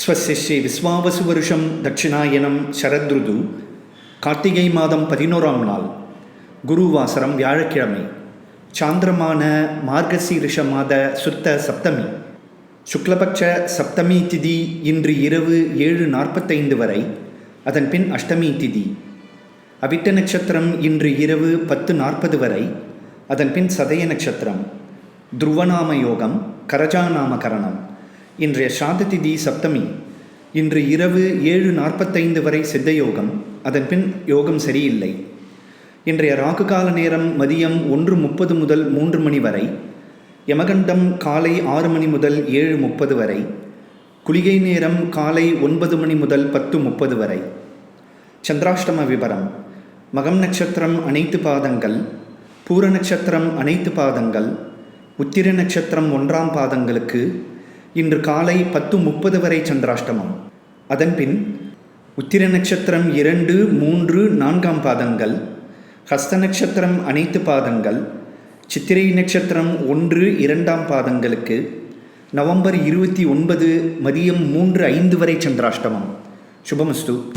ஸ்வஸ்ய ஸ்ரீ விஸ்வாவசு வருஷம் தட்சிணாயனம் சரத்ருது கார்த்திகை மாதம் பதினோராம் நாள் குருவாசரம் வியாழக்கிழமை சாந்திரமான மார்கசீரிஷ மாத சுத்த சப்தமி சுக்லபக்ஷ சப்தமி திதி இன்று இரவு ஏழு நாற்பத்தைந்து வரை அதன் பின் அஷ்டமி திதி அவிட்ட நட்சத்திரம் இன்று இரவு பத்து நாற்பது வரை அதன் பின் சதய நட்சத்திரம் துருவநாம யோகம் கரஜாநாமகரணம் இன்றைய சாந்ததிதி சப்தமி. இன்று இரவு ஏழு நாற்பத்தைந்து வரை சித்த யோகம் அதன் பின் யோகம் சரியில்லை. இன்றைய ராகு கால நேரம் மதியம் ஒன்று முப்பது முதல் மூன்று மணி வரை. யமகண்டம் காலை ஆறு மணி முதல் ஏழு முப்பது வரை. குளிகை நேரம் காலை ஒன்பது மணி முதல் பத்து முப்பது வரை. சந்திராஷ்டம விபரம். மகம் நட்சத்திரம் அனைத்து பாதங்கள். பூர நட்சத்திரம் அனைத்து பாதங்கள். உத்திர நட்சத்திரம் ஒன்றாம் பாதங்களுக்கு. இன்று காலை பத்து முப்பது வரை சந்திராஷ்டமம். அதன்பின் உத்திர நட்சத்திரம் இரண்டு மூன்று நான்காம் பாதங்கள் ஹஸ்த நட்சத்திரம் அனைத்து பாதங்கள் சித்திரை நட்சத்திரம் ஒன்று இரண்டாம் பாதங்களுக்கு நவம்பர் இருபத்தி ஒன்பது மதியம் மூன்று ஐந்து வரை சந்திராஷ்டமம். சுபமஸ்து.